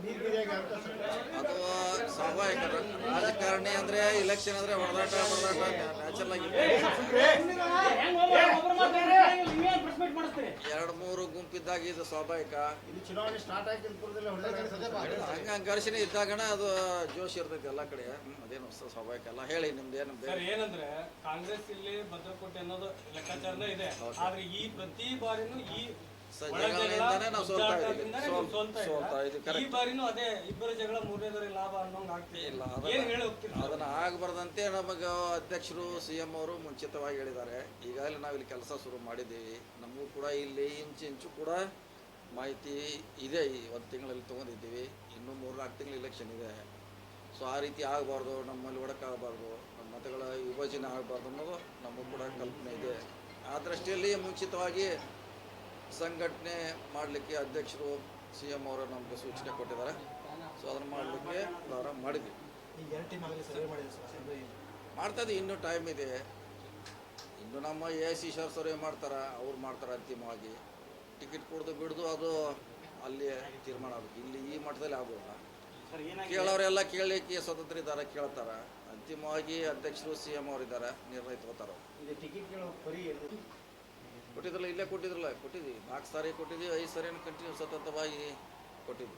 ಅದು ಸ್ವಾಭಾವಿಕ ರಾಜಕಾರಣಿ ಅಂದ್ರೆ ಇಲೆಕ್ಷನ್ ಅಂದ್ರೆ ಹೊಡೆದಾಟ ಹೊಡೆದಾಟ ನ್ಯಾಚುರಲ್ ಆಗಿ ಎರಡು ಮೂರು ಗುಂಪಿದ್ದಾಗ ಇದು ಸ್ವಾಭಾವಿಕ. ಹಂಗ ಘರ್ಷಣೆ ಇದ್ದಾಗಣ ಅದು ಜೋಶ್ ಇರ್ತೈತಿ ಎಲ್ಲಾ ಕಡೆ. ಅದೇನು ಹೊಸ ಸ್ವಾಭಾವಿಕ ಅಲ್ಲ. ಹೇಳಿ ನಿಮ್ದು ಏನು ಸರ್ ಏನಂದ್ರೆ ಕಾಂಗ್ರೆಸ್ ಇಲ್ಲಿ ಭದ್ರಕೋಟೆ ಅನ್ನೋದು ಲೆಕ್ಕಾಚಾರನೇ ಇದೆ. ಆದ್ರೆ ಈ ಪ್ರತಿ ಬಾರಿನೂ ಈ ನಾವು ಸೋಲ್ತಾ ಇದ್ದೀವಿ. ಗುದ್ದಾಟದಿಂದಾನೇ ನೀವು ಸೋಲ್- ಸೋಲ್ತಾ ಸೋಲ್ತಾ ಇದ್ದೀವಿ, ಈ ಬಾರಿನೂ ಅದೇ ಇಬ್ಬರ ಜಗಳ ಮೂರನೇದವರಿಗೆ ಲಾಭ ಅನ್ನೋಂಗ್ ಆಗ್ತಿಲ್ಲ ಇಲ್ಲ ಏನ್ ಹೇಳಿ ಹೋಗ್ತೀರಿ? ಅದನ್ನ ಆಗಬಾರ್ದಂತೆ ನಮಗೆ ಅಧ್ಯಕ್ಷರು ಸಿ ಎಂ ಅವರು ಮುಂಚಿತವಾಗಿ ಹೇಳಿದ್ದಾರೆ. ಈಗಾಗಲೇ ನಾವು ಇಲ್ಲಿ ಕೆಲಸ ಶುರು ಮಾಡಿದ್ದೀವಿ. ನಮಗೂ ಕೂಡ ಇಲ್ಲಿ ಇಂಚು ಇಂಚು ಕೂಡ ಮಾಹಿತಿ ಇದೆ ಈ ಒಂದು ತಿಂಗಳಲ್ಲಿ ತೊಗೊಂಡಿದ್ದೀವಿ. ಇನ್ನೂ ಮೂರು ನಾಲ್ಕು ತಿಂಗಳು ಇಲೆಕ್ಷನ್ ಇದೆ. ಸೊ ಆ ರೀತಿ ಆಗಬಾರ್ದು ನಮ್ಮಲ್ಲಿ ಒಡಕಾಗಬಾರ್ದು ನಮ್ಮ ಮತಗಳ ವಿಭಜನೆ ಆಗಬಾರ್ದು ಅನ್ನೋದು ನಮಗೂ ಕೂಡ ಕಲ್ಪನೆ ಇದೆ. ಆ ದೃಷ್ಟಿಯಲ್ಲಿ ಮುಂಚಿತವಾಗಿ ಸಂಘಟನೆ ಮಾಡಲಿಕ್ಕೆ ಅಧ್ಯಕ್ಷರು ಸಿ ಎಂ ಅವರು ನಮಗೆ ಸೂಚನೆ ಕೊಟ್ಟಿದ್ದಾರೆ. ಸೊ ಅದನ್ನು ಮಾಡಲಿಕ್ಕೆ ಪ್ರಾರಂಭ ಮಾಡಿದ್ವಿ. ಈಗ ಎರಡು ಟೀಮ್ ಸರ್ವೆ ಮಾಡಿದೆ ಸರ್ವೆ ಮಾಡ್ತಾ ಇದ್ದೀವಿ ಇನ್ನೂ ಟೈಮ್ ಇದೆ. ಇನ್ನು ನಮ್ಮ ಎ ಸಿ ಶರ್ ಸರ್ವೆ ಮಾಡ್ತಾರೆ ಅವ್ರು ಮಾಡ್ತಾರೆ ಅಂತಿಮವಾಗಿ. ಟಿಕೆಟ್ ಕೊಡ್ದು ಬಿಡ್ದು ಅದು ಅಲ್ಲಿ ತೀರ್ಮಾನ ಆಗಬೇಕು. ಇಲ್ಲಿ ಈ ಮಟ್ಟದಲ್ಲಿ ಆಗೋಲ್ಲ. ಕೇಳೋರೆಲ್ಲ ಕೇಳಲಿಕ್ಕೆ ಸ್ವತಂತ್ರ ಇದ್ದಾರೆ ಕೇಳ್ತಾರೆ. ಅಂತಿಮವಾಗಿ ಅಧ್ಯಕ್ಷರು ಸಿ ಎಂ ಅವರು. ಇದ್ದಾರೆ ನಿರ್ಣಯ ತಗೋತಾರೆ ಕೊಟ್ಟಿದ್ರಲ್ಲ ಇಲ್ಲೇ ಕೊಟ್ಟಿದ್ರಲ್ಲ ಕೊಟ್ಟಿದ್ವಿ ನಾಲ್ಕು ಸಾರಿ ಕೊಟ್ಟಿದ್ವಿ ಐದು ಸಾರಿಯನ್ನು ಕಂಟಿನ್ಯೂ ಸತತವಾಗಿ ಕೊಟ್ಟಿದ್ವಿ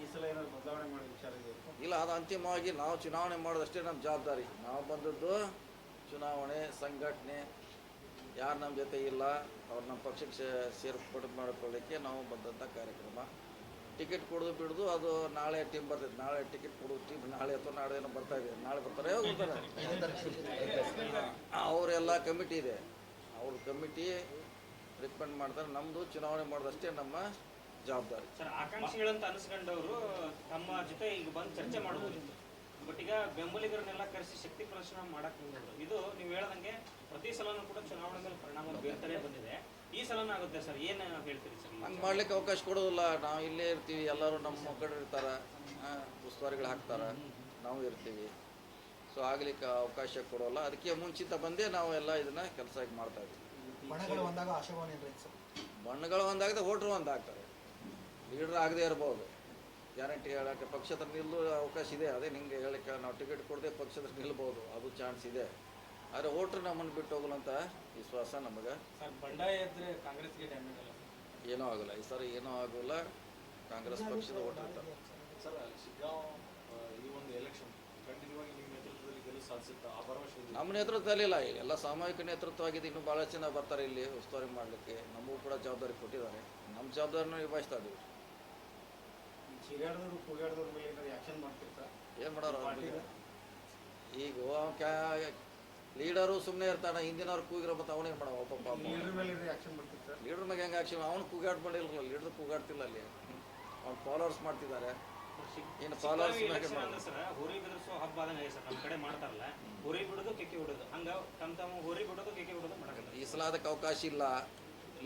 ಈ ಸಲ ಏನಾದ್ರು ಬದಲಾವಣೆ ಮಾಡೋ ವಿಚಾರ ಇದೆ ಇಲ್ಲ ಅದು ಅಂತಿಮವಾಗಿ ನಾವು ಚುನಾವಣೆ ಮಾಡೋದಷ್ಟೇ ನಮ್ಮ ಜವಾಬ್ದಾರಿ. ನಾವು ಬಂದದ್ದು ಚುನಾವಣೆ ಸಂಘಟನೆ. ಯಾರು ನಮ್ಮ ಜೊತೆ ಇಲ್ಲ ಅವ್ರು ನಮ್ಮ ಪಕ್ಷಕ್ಕೆ ಸೇರ್ಪಡೆ ಮಾಡ್ಕೊಳ್ಳಿಕ್ಕೆ ನಾವು ಬಂದಂಥ ಕಾರ್ಯಕ್ರಮ. ಟಿಕೆಟ್ ಕೊಡೋದು ಬಿಡೋದು ಅದು ನಾಳೆ ಟೀಮ್ ಬರ್ತೈತೆ ನಾಳೆ ಟಿಕೆಟ್ ಕೊಡೋದು ಟೀಮ್ ನಾಳೆ ಅಥವಾ ನಾಳೆ ಏನೋ ಬರ್ತಾ ಇದೆ. ನಾಳೆ ಬರ್ತಾರೆ ಅವರೆಲ್ಲ ಕಮಿಟಿ ಇದೆ. ಅವ್ರ ಕಮಿಟಿ ರಿಕಮೆಂಡ್ ಮಾಡ್ತಾರೆ ನಮ್ಮದು ಚುನಾವಣೆ ಮಾಡೋದಷ್ಟೇ ನಮ್ಮ ಜವಾಬ್ದಾರಿ. ಸರ್ ಆಕಾಂಕ್ಷಿಗಳಂತ ಅನಿಸ್ಕೊಂಡವರು ತಮ್ಮ ಜೊತೆ ಈಗ ಬಂದು ಚರ್ಚೆ ಮಾಡಬಹುದು ಬಟ್ ಈಗ ಬೆಂಬಲಿಗರನ್ನೆಲ್ಲ ಕರೆಸಿ ಶಕ್ತಿ ಪ್ರದರ್ಶನ ಮಾಡಕ್ ಇದು ನೀವು ಹೇಳ್ದಂಗೆ ಪ್ರತಿ ಸಲನೂ ಕೂಡ ಚುನಾವಣೆ ಮೇಲೆ ಪರಿಣಾಮ ಬೀಳ್ತಾನೆ ಬಂದಿದೆ. ಈ ಸಲನೂ ಆಗುತ್ತೆ ಸರ್? ಏನು ಹೇಳ್ತೀರಿ ಸರ್? ಹಂಗೆ ಮಾಡ್ಲಿಕ್ಕೆ ಅವಕಾಶ ಕೊಡೋದಿಲ್ಲ ನಾವು ಇಲ್ಲೇ ಇರ್ತೀವಿ. ಎಲ್ಲರೂ ನಮ್ಮ ಮಕ್ಕಳು ಇರ್ತಾರೆ. ಉಸ್ತುವಾರಿಗಳು ಹಾಕ್ತಾರೆ. ನಾವು ಇರ್ತೀವಿ. ಸೊ ಆಗ್ಲಿಕ್ಕೆ ಅವಕಾಶ ಕೊಡೋಲ್ಲ. ಅದಕ್ಕೆ ಮುಂಚಿತ ಬಂದೇ ನಾವು ಎಲ್ಲ ಇದನ್ನ ಕೆಲಸ ಮಾಡ್ತಾ ಇದ್ದೀವಿ. ಬಣಗಳು ಒಂದಾಗ ಏನ್ರಿ ಸರ್? ಬಣ್ಣಗಳು ಒಂದಾಗದೆ ವೋಟ್ರು ಒಂದಾಗ್ತಾರೆ ಲೀಡರ್ ಆಗದೆ ಇರ್ಬೋದು. ಗ್ಯಾರಂಟಿ ಹೇಳಕ್ಕೆ ಪಕ್ಷದ ನಿಲ್ಲೋ ಅವಕಾಶ ಇದೆ. ಅದೇ ನಿಮಗೆ ಹೇಳಕ್ಕೆ ನಾವು ಟಿಕೆಟ್ ಕೊಡದೆ ಪಕ್ಷದ ನಿಲ್ಬೋದು. ಅದು ಚಾನ್ಸ್ ಇದೆ. ಆದರೆ ವೋಟ್ರು ನಮ್ಮನ್ನು ಬಿಟ್ಟು ಹೋಗಲಂತ ಅಂತ ವಿಶ್ವಾಸ ನಮಗೆ. ಸರ್ ಬಂಡಾಯ ಇದ್ರೆ ಕಾಂಗ್ರೆಸ್ಗೆ ಡ್ಯಾಮೇಜ್ ಅಲ್ಲ ಏನೂ ಆಗೋಲ್ಲ. ಈ ಸರಿ ಏನೂ ಆಗೋಲ್ಲ. ಕಾಂಗ್ರೆಸ್ ಪಕ್ಷದ ವೋಟರ್ ಇರ್ತಾರೆ ಸರ್ ಶಿಗ್ಗಾಂವ್ ಆ, ಈ ಒಂದು ಎಲೆಕ್ಷನ್ ಕಂಟಿನ್ಯೂ ಆಗಿ ನಿಮ್ಮ ನೇತೃತ್ವದಲ್ಲಿ ಗೆಲುವು ಸಾಧಿಸುತ್ತಾ ಆ ಭರವಸೆ ಇದೆ ನಮ್ಮ ನೇತೃತ್ವ ಇಲ್ಲ. ಎಲ್ಲ ಸಾಮೂಹಿಕ ನೇತೃತ್ವ ಆಗಿದೆ ಇನ್ನೂ ಭಾಳ ಜನ ಬರ್ತಾರೆ ಇಲ್ಲಿ ಉಸ್ತುವಾರಿ ಮಾಡಲಿಕ್ಕೆ. ನಮಗೂ ಕೂಡ ಜವಾಬ್ದಾರಿ ಕೊಟ್ಟಿದ್ದಾರೆ. ನಮ್ಮ ಜವಾಬ್ದಾರಿನ ನಿಭಾಯಿಸ್ತಾ ಇದ್ದೀವಿ ಏನು ಮಾಡೋರು ಈಗ ಕ್ಯಾ ಲೀಡರು ಸುಮ್ಮನೆ ಇರ್ತಾನೆ. ಹಿಂದಿನವ್ರು ಕೂಗಿರೋ ಮತ್ತು ಅವನೇನು ಮಾಡೋ ಪಾಪ ಮೇಲೆ ಲೀಡರ್ ಮೇಲೆ ಹೆಂಗೆ ಆಕ್ಷನ್ ಅವನು ಕೂಗಾಡ್ಕೊಂಡಿಲ್ಲ. ಲೀಡರ್ ಕೂಗಾಡ್ತಿಲ್ಲ ಅಲ್ಲಿ. ಅವ್ನು ಫಾಲೋವರ್ಸ್ ಮಾಡ್ತಿದ್ದಾರೆ. ಇನ್ನು ಫಾಲೋವರ್ಸ್ ಹೋರಿ ಬೆದರ್ಸೋ ಹಬ್ಬ ಆದಂಗೆ ಸರ್ ನಮ್ಮ ಕಡೆ ಮಾಡ್ತಾರಲ್ಲ ಹೋರಿ ಬಿಡೋದು ಕೆಕ್ಕೆ ಬಿಡೋದು. ಹಂಗ ತಮ್ಮ ತಮ್ಮ ಹೋರಿ ಬಿಡೋದು ಕೆಕ್ಕೆ ಮಾಡಕಲ್ಲ ಈ ಸಲ ಅದಕ್ಕೆ ಅವಕಾಶ ಇಲ್ಲ.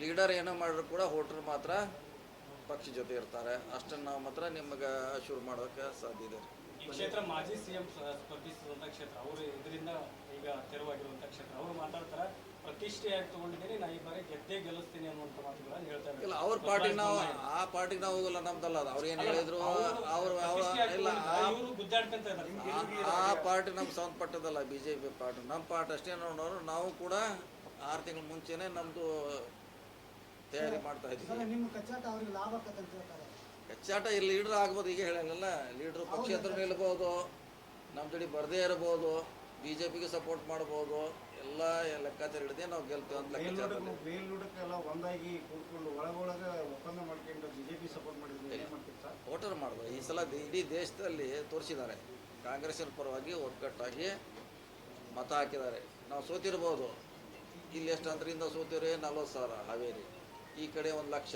ಲೀಡರ್ ಏನೋ ಮಾಡಿದ್ರು ಕೂಡ ಹೋಟ್ರು ಮಾತ್ರ ಪಕ್ಷ ಜೊತೆ ಇರ್ತಾರೆ. ಅಷ್ಟನ್ನು ನಾವು ಮಾತ್ರ ನಿಮಗೆ ಶುರು ಮಾಡೋಕೆ ಸಾಧ್ಯ ಇದೆ. ಈ ಕ್ಷೇತ್ರ ಮಾಜಿ ಸಿಎಂ ಸ್ಪರ್ಧಿಸಿದಂತ ಕ್ಷೇತ್ರ ಅವರು ಇದರಿಂದ ಈಗ ತೆರವಾಗಿರುವಂಥ ಕ್ಷೇತ್ರ. ಅವರು ಮಾತಾಡ್ತಾರೆ ಪ್ರತಿಷ್ಠೆಯಾಗಿ ತಗೊಂಡಿದ್ದೀನಿ ನಾ ಈ ಬಾರಿ ಗೆದ್ದೇ ಗೆಲ್ಲಿಸ್ತೀನಿ ಅನ್ನುವಂಥ ಮಾತುಗಳನ್ನು ಹೇಳ್ತಾ ಇಲ್ಲ ಅವ್ರ ಪಾರ್ಟಿಗೆ ನಾವು ಆ ಪಾರ್ಟಿಗೆ ನಾವು ಹೋಗಲ್ಲ ನಮ್ದಲ್ಲ ಅದು. ಅವ್ರು ಏನು ಹೇಳಿದ್ರು ಆ ಪಾರ್ಟಿ ನಮ್ಗೆ ಸಂಬಂಧಪಟ್ಟದಲ್ಲ ಬಿ ಜೆ ಪಿ ಪಾರ್ಟಿ ನಮ್ಮ ಪಾರ್ಟ್. ಅಷ್ಟೇ ನೋಡೋರು. ನಾವು ಕೂಡ ಆರು ತಿಂಗಳ ಮುಂಚೆನೆ ನಮ್ಮದು ತಯಾರಿ ಮಾಡ್ತಾ ಇದ್ದೀವಿ. ನಿಮ್ಮ ಕಚ್ಚಾಟ ಅವ್ರಿಗೆ ಲಾಭ ಆಕತ್ತಂತ ಹೇಳ್ತಾರೆ. ಕಚ್ಚಾಟ ಇಲ್ಲಿ ಲೀಡ್ರ್ ಆಗ್ಬೋದು ಈಗ ಹೇಳಲ್ಲ. ಲೀಡರ್ ಪಕ್ಷೇತರ ನಿಲ್ಬೋದು ನಮ್ಮ ಜೊತೆ ಬರದೇ ಇರ್ಬೋದು. ಬಿ ಜೆ ಪಿಗೆ ಸಪೋರ್ಟ್ ಮಾಡ್ಬೋದು. ಎಲ್ಲ ಲೆಕ್ಕಾಚಾರ ಹಿಡಿದೇ ನಾವು ಗೆಲ್ತೀವಿ ಅಂತ ಲೆಕ್ಕಾಚಾರ ಒಂದಾಗಿ ಕೂತ್ಕೊಂಡು ಒಳಗೊಳಗೆ ಒಪ್ಪಂದ ಮಾಡ್ಕೊಂಡು ಬಿಜೆಪಿ ಸಪೋರ್ಟ್ ಮಾಡಿದ್ರೆ ಏನ್ ಮಾಡ್ತೀರಿ ಸರ್? ವೋಟರ್ ಮಾಡ್ಬೋದು ಈ ಸಲ ಇಡೀ ದೇಶದಲ್ಲಿ ತೋರಿಸಿದ್ದಾರೆ. ಕಾಂಗ್ರೆಸ್ ಪರವಾಗಿ ಒಗ್ಗಟ್ಟಾಗಿ ಮತ ಹಾಕಿದ್ದಾರೆ. ನಾವು ಸೋತಿರ್ಬೋದು. ಇಲ್ಲಿ ಎಷ್ಟು ಅಂತರಿಂದ ಸೋತಿವ್ರಿ? ನಲ್ವತ್ತು ಸಾವಿರ ಹಾವೇರಿ. ಈ ಕಡೆ ಒಂದು ಲಕ್ಷ.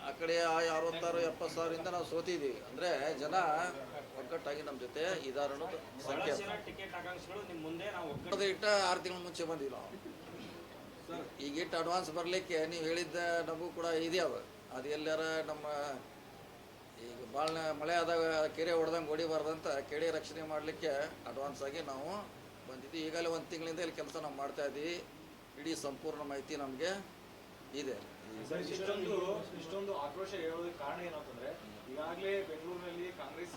ಆ ಕಡೆ ಆ- ಅರವತ್ತಾರು ಎಪ್ಪತ್ತು ಸಾವಿರದಿಂದ ನಾವು ಸೋತಿದ್ದೀವಿ ಅಂದರೆ ಜನ ಒಗ್ಗಟ್ಟಾಗಿ ನಮ್ಮ ಜೊತೆ ಇದಾರ ಅನ್ನೋದು ಸಂಖ್ಯೆ ಇಟ್ಟ ಆರು ತಿಂಗಳ ಮುಂಚೆ ಬಂದಿವಿ ನಾವು ಈಗ ಇಟ್ಟು ಅಡ್ವಾನ್ಸ್ ಬರಲಿಕ್ಕೆ ನೀವು ಹೇಳಿದ್ದ ನಮಗೂ ಕೂಡ ಇದ್ಯಾವ ಅದು? ಎಲ್ಲಾರ ನಮ್ಮ ಈಗ ಭಾಳ ಮಳೆ ಆದಾಗ ಕೆರೆ ಹೊಡೆದಂಗೆ ಹೊಡಿಬಾರ್ದಂತ ಕೆರೆ ರಕ್ಷಣೆ ಮಾಡಲಿಕ್ಕೆ ಅಡ್ವಾನ್ಸ್ ಆಗಿ ನಾವು ಬಂದಿದ್ವಿ. ಈಗಲೇ ಒಂದು ತಿಂಗಳಿಂದ ಇಲ್ಲಿ ಕೆಲಸ ನಾವು ಮಾಡ್ತಾ ಇದ್ದೀವಿ ಇಡೀ ಸಂಪೂರ್ಣ ಮಾಹಿತಿ ನಮಗೆ ಇದೆ. ಇಷ್ಟೊಂದು ಇಷ್ಟೊಂದು ಆಕ್ರೋಶ ಹೇಳೋದಕ್ಕೆ ಕಾರಣ ಏನಂತಂದ್ರೆ ಈಗಾಗಲೇ ಬೆಂಗಳೂರಿನಲ್ಲಿ ಕಾಂಗ್ರೆಸ್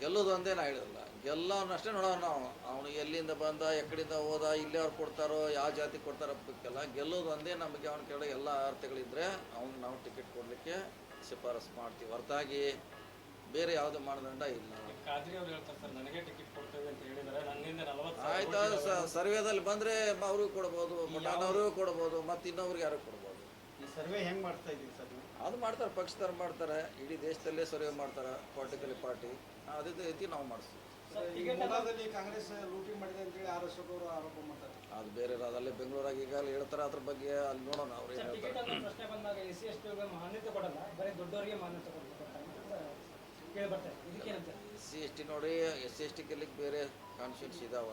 ಗೆಲ್ಲೋದು ಒಂದೇ ನಾ ಹೇಳಿರಲ್ಲ ಗೆಲ್ಲವನ್ನಷ್ಟೇ ನೋಡೋಣ ನಾವು. ಅವನು ಎಲ್ಲಿಂದ ಬಂದ ಎಕ್ಕಡಿಂದ ಹೋದ ಇಲ್ಲೇ ಅವ್ರು ಕೊಡ್ತಾರೋ ಯಾವ ಜಾತಿ ಕೊಡ್ತಾರೋ ಬೇಕಲ್ಲ ಗೆಲ್ಲೋದು ಒಂದೇ ನಮಗೆ ಅವನ ಕೆಳಗೆ ಎಲ್ಲ ಅರ್ಥಗಳಿದ್ರೆ ಅವ್ನಿಗೆ ನಾವು ಟಿಕೆಟ್ ಕೊಡಲಿಕ್ಕೆ ಶಿಫಾರಸು ಮಾಡ್ತೀವಿ ಹೊರತಾಗಿ. ಬೇರೆ ಯಾವುದೇ ಮಾನದಂಡ ಇಲ್ಲ. ಆಯ್ತಾ ಸರ್ವೇದಲ್ಲಿ ಬಂದರೆ ಅವ್ರಿಗೂ ಕೊಡ್ಬೋದು ಮಠಾನವ್ರಿಗೂ ಕೊಡ್ಬೋದು ಮತ್ತೆ ಇನ್ನೊಬ್ರಿಗೆ ಯಾರು ಕೊಡ್ಬೋದು. ಈ ಸರ್ವೆ ಹೆಂಗ್ ಮಾಡ್ತಾ ಇದ್ದೀವಿ ಸರ್ ಅದು ಮಾಡ್ತಾರೆ ಪಕ್ಷದವ್ರು ಮಾಡ್ತಾರೆ ಇಡೀ ದೇಶದಲ್ಲೇ ಸರ್ವೆ ಮಾಡ್ತಾರೆ ಪೊಲಿಟಿಕಲ್ ಪಾರ್ಟಿ ಅದೇ ರೀತಿ ನಾವು ಮಾಡಿಸ್ತೀವಿ. ಕಾಂಗ್ರೆಸ್ ಲೂಟಿ ಮಾಡಿದೆ ಅಂತೇಳಿ ಆರ್ ಅಶೋಕ್ ಆರೋಪ ಮಾಡ್ತಾರೆ. ಅದು ಬೇರೆ ಅದಲ್ಲೇ ಬೆಂಗಳೂರಾಗ ಈಗಾಗಲೇ ಹೇಳ್ತಾರೆ ಅದ್ರ ಬಗ್ಗೆ ಅಲ್ಲಿ ನೋಡೋಣ ಅವ್ರು ಏನು ಟಿಕೆಟ್ ಹೇಳ್ತಾರೆ ದೊಡ್ಡವರಿಗೆ ಮಾನ್ಯತೆ ಬಂದಾಗ ಎಸ್ ಸಿ ಎಸ್ ಟಿ ನೋಡಿ ಎಸ್ ಸಿ ಎಸ್ ಟಿ ಗೆಲ್ಲಿಕ್ಕೆ ಬೇರೆ ಕಾನ್ಸ್ಟಿಟ್ಯೂನ್ಸಿ ಇದಾವ.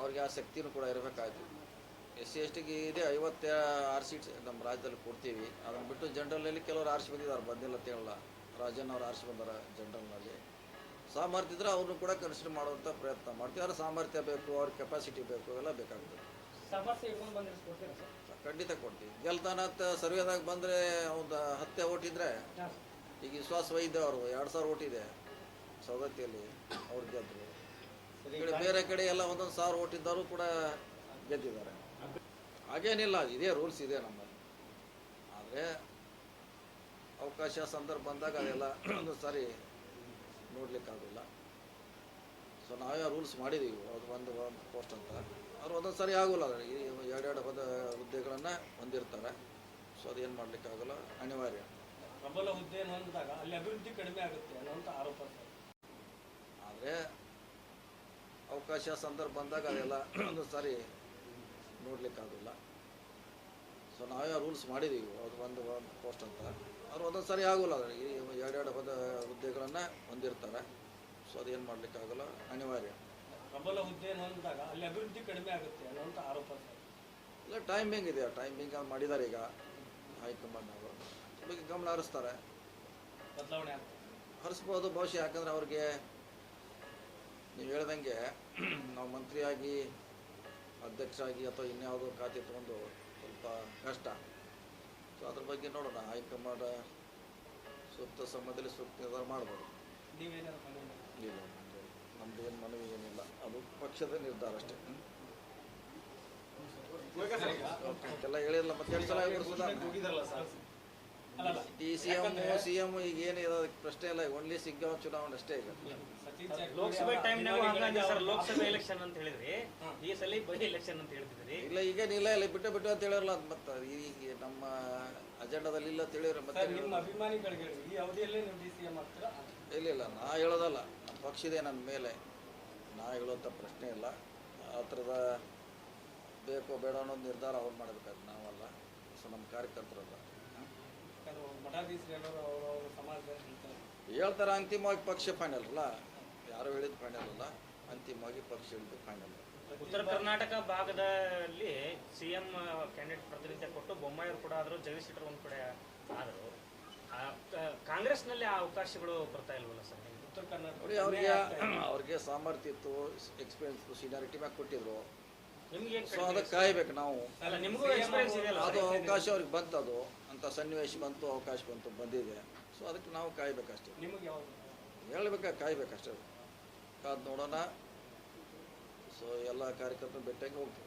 ಅವ್ರಿಗೆ ಆ ಶಕ್ತಿನೂ ಕೂಡ ಇರಬೇಕಾಯ್ತು. ಎಸ್ ಸಿ ಎಸ್ ಟಿಗೆ ಇದೆ ಐವತ್ತ ಆರ್ ಸೀಟ್ಸ್ ನಮ್ಮ ರಾಜ್ಯದಲ್ಲಿ ಕೊಡ್ತೀವಿ. ಅದನ್ನು ಬಿಟ್ಟು ಜನರಲ್ನಲ್ಲಿ ಕೆಲವರು ಆರಿಸಿ ಬಂದಿದ್ದಾರೆ ಬಂದಿಲ್ಲ ಅಂತ ಹೇಳಲ್ಲ. ರಾಜನ್ ಅವ್ರು ಆರಿಸಿ ಬಂದಾರ ಜನರಲ್ನಲ್ಲಿ ಸಾಮರ್ಥ್ಯ ಇದ್ರೆ ಅವ್ರನ್ನೂ ಕೂಡ ಕನ್ಸಿಡರ್ ಮಾಡುವಂಥ ಪ್ರಯತ್ನ ಮಾಡ್ತೀವಿ. ಅವ್ರ ಸಾಮರ್ಥ್ಯ ಬೇಕು ಅವ್ರ ಕೆಪಾಸಿಟಿ ಬೇಕು ಎಲ್ಲ ಬೇಕಾಗ್ತದೆ. ಖಂಡಿತ ಕೊಡ್ತೀವಿ. ಗೆಲ್ತಾನ ಸರ್ವೇದಾಗ ಬಂದರೆ ಒಂದು ಹತ್ತೆ ಓಟಿದ್ರೆ ಈಗ ವಿಶ್ವಾಸ ವೈದ್ಯ ಅವರು ಎರಡು ಸಾವಿರ ಓಟಿದೆ ಸವದತ್ತಿಯಲ್ಲಿ ಅವ್ರು ಗೆದ್ದರು ಈ ಕಡೆ ಬೇರೆ ಕಡೆ ಎಲ್ಲ ಒಂದೊಂದು ಸಾವಿರ ಓಟಿದ್ದವರು ಕೂಡ ಗೆದ್ದಿದ್ದಾರೆ. ಹಾಗೇನಿಲ್ಲ ಇದೇ ರೂಲ್ಸ್ ಇದೆ ನಮ್ಮಲ್ಲಿ. ಆದರೆ ಅವಕಾಶ ಸಂದರ್ಭ ಬಂದಾಗ ಅದೆಲ್ಲ ಒಂದು ಸಾರಿ ನೋಡಲಿಕ್ಕಾಗಲ್ಲ ಸೊ ನಾವೇ ರೂಲ್ಸ್ ಮಾಡಿದ್ದೀವಿ ಅದು ಒಂದು ಪೋಸ್ಟ್ ಅಂತ. ಅವ್ರು ಒಂದೊಂದು ಸಾರಿ ಆಗೋಲ್ಲ. ಈ ಎರಡೆರಡು ಪದ ಹುದ್ದೆಗಳನ್ನು ಹೊಂದಿರ್ತಾರೆ. ಸೊ ಅದೇನು ಮಾಡಲಿಕ್ಕಾಗಲ್ಲ ಅನಿವಾರ್ಯ. ಪ್ರಬಲ ಹುದ್ದೆಯನ್ನು ಹೊಂದಿದಾಗ ಅಲ್ಲಿ ಅಭಿವೃದ್ಧಿ ಕಡಿಮೆ ಆಗುತ್ತೆ ಅನ್ನುವಂಥ ಆರೋಪ ಸರ್. ಆದರೆ ಅವಕಾಶ ಸಂದರ್ಭ ಬಂದಾಗ ಅದೆಲ್ಲ ಒಂದು ಸಾರಿ ನೋಡ್ಲಿಕ್ಕಾಗಲ್ಲ ಸೊ ನಾವೇ ರೂಲ್ಸ್ ಮಾಡಿದೀವಿ ಅದು ಒಂದು ಒಂದು ಪೋಸ್ಟ್ ಅಂತ. ಅವ್ರು ಒಂದೊಂದು ಸಾರಿ ಆಗೋಲ್ಲ ಅದ್ರಲ್ಲಿ ಈ ಎರಡೆರಡು ಪದ ಹುದ್ದೆಗಳನ್ನು ಹೊಂದಿರ್ತಾರೆ. ಸೊ ಅದೇನು ಮಾಡಲಿಕ್ಕಾಗಲ್ಲ ಅನಿವಾರ್ಯ. ಪ್ರಬಲ ಹುದ್ದೆಯನ್ನು ಹೊಂದಿದಾಗ ಅಲ್ಲಿ ಅಭಿವೃದ್ಧಿ ಕಡಿಮೆ ಆಗುತ್ತೆ ಅನ್ನುವಂಥ ಆರೋಪ ಸರ್. ಇಲ್ಲ ಟೈಮಿಂಗ್ ಇದೆ ಟೈಮಿಂಗ್ ಮಾಡಿದ್ದಾರೆ ಈಗ. ಗಮನ ಹರಿಸ್ತಾರೆ ಬದಲಾವಣೆ ಹರಿಸ್ಬೋದು ಬಹುಶಃ ಯಾಕಂದ್ರೆ ಅವ್ರಿಗೆ ನೀವು ಹೇಳ್ದಂಗೆ ನಾವು ಮಂತ್ರಿಯಾಗಿ ಅಧ್ಯಕ್ಷರಾಗಿ ಅಥವಾ ಇನ್ಯಾವುದೋ ಖಾತೆ ತೊಗೊಂಡು ಸ್ವಲ್ಪ ಕಷ್ಟ. ಸೊ ಅದ್ರ ಬಗ್ಗೆ ನೋಡೋಣ. ಹೈಕಮಾಂಡ್ ಸೂಕ್ತ ಸಮಯದಲ್ಲಿ ಸೂಕ್ತ ನಿರ್ಧಾರ ಮಾಡ್ಬೋದು. ಇಲ್ಲ ನಮ್ದು ಏನು ಮನವಿ ಏನಿಲ್ಲ. ಅದು ಪಕ್ಷದ ನಿರ್ಧಾರ ಅಷ್ಟೇ. ಎಲ್ಲ ಹೇಳಿರಲ್ಲ ಮತ್ತೆ ಎರಡು ಸಲ D C M C M ಈಗ ಏನಿದೆ ಅದಕ್ಕೆ ಪ್ರಶ್ನೆ ಇಲ್ಲ ಓನ್ಲಿ ಸಿಗ್ಗಾಂವ್ ಚುನಾವಣೆ ಅಷ್ಟೇ ಈಗ. ಲೋಕಸಭೆ ಟೈಮ್ನಾಗೂ ಹಂಗಂದ್ರೆ ಸರ್ ಲೋಕಸಭೆ ಎಲೆಕ್ಷನ್ ಅಂತ ಹೇಳಿದ್ರಿ. ಈ ಸಲ ಬೈ ಎಲೆಕ್ಷನ್ ಅಂತ ಹೇಳ್ತಿದ್ರಿ ಇಲ್ಲ ಈಗ ಇಲ್ಲ ಬಿಟ್ಟು ಬಿಟ್ಟು ಅಂತ ಹೇಳಿರಲ್ಲ ಅದು ಮತ್ತೆ ಈಗ ನಮ್ಮ ಅಜೆಂಡಾದಲ್ಲಿ ಇಲ್ಲ ಅಂತ ಹೇಳಿದ್ರೆ ಮತ್ತೆ ನಿಮ್ಮ ಅಭಿಮಾನಿಗಳಿಗೆ ಹೇಳಿ ಈ ಅವಧಿಯಲ್ಲೇ ನೀವು ಡಿ ಸಿ ಎಂ ಆಗ್ತೀರಾ? ಇಲ್ಲ ಇಲ್ಲ ನಾ ಹೇಳೋದಲ್ಲ ನಮ್ಮ ಪಕ್ಷ ಇದೆ ನನ್ನ ಮೇಲೆ. ನಾ ಹೇಳುವಂಥ ಪ್ರಶ್ನೆ ಇಲ್ಲ. ಆ ಥರದ ಬೇಕೋ ಬೇಡ ಅನ್ನೋದು ನಿರ್ಧಾರ ಅವ್ರು ಮಾಡಬೇಕಾದ್ರೆ ನಾವಲ್ಲ. ಸೊ ನಮ್ಮ ಕಾರ್ಯಕರ್ತರಲ್ಲ. ಹೇಳ್ತಾರೆ ಅಂತಿಮವಾಗಿ ಪಕ್ಷ ಫೈನಲ್ ಅಲ್ಲ? ಯಾರು ಹೇಳಿದ ಫೈನಲ್ ಅಲ್ಲ. ಅಂತಿಮವಾಗಿ ಪಕ್ಷ ಹೇಳಿದ್ದು ಫೈನಲ್ ಉತ್ತರ ಕರ್ನಾಟಕ ಭಾಗದಲ್ಲಿ ಸಿಎಂ ಕ್ಯಾಂಡಿಡೇಟ್ ಪ್ರಾತಿನಿಧ್ಯ ಕೊಟ್ಟು ಬೊಮ್ಮಾಯಿಯವರು ಕೂಡ ಆದರು ಜಗದೀಶ್ ಶೆಟ್ಟರ್ ಒಂದ್ ಕಡೆ ಆದರು. ಕಾಂಗ್ರೆಸ್ನಲ್ಲಿ ಆ ಅವಕಾಶಗಳು ಬರ್ತಾ ಇಲ್ವಲ್ಲ ಸರ್ ಉತ್ತರ ಕರ್ನಾಟಕ ಅವರಿಗೆ ಅವ್ರಿಗೆ ಸಾಮರ್ಥ್ಯ ಇತ್ತು ಎಕ್ಸ್ಪೀರಿಯನ್ಸ್ ಸೀನಿಯಾರಿಟಿ ಮ್ಯಾಗ ಕೊಟ್ಟಿದ್ರು. ಸೊ ಅದಕ್ಕೆ ಕಾಯ್ಬೇಕು ನಾವು. ಅಲ್ಲ ನಿಮಗೂ ಎಕ್ಸ್ಪೀರಿಯನ್ಸ್ ಇದೆಯಲ್ಲ ಅದು ಅವಕಾಶ ಅವ್ರಿಗೆ ಬಂತದು ಅದು. ಅಂತ ಸನ್ನಿವೇಶ ಬಂತು ಅವಕಾಶ ಬಂತು ಬಂದಿದೆ. ಸೊ ಅದಕ್ಕೆ ನಾವು ಕಾಯ್ಬೇಕಷ್ಟೇ. ಹೇಳ್ಬೇಕಾ ಕಾಯ್ಬೇಕಷ್ಟೇ ಕಾದು ನೋಡೋಣ. ಸೊ ಎಲ್ಲ ಕಾರ್ಯಕರ್ತರು ಭೇಟಿಯಾಗಿ ಹೋಗ್ತೀವಿ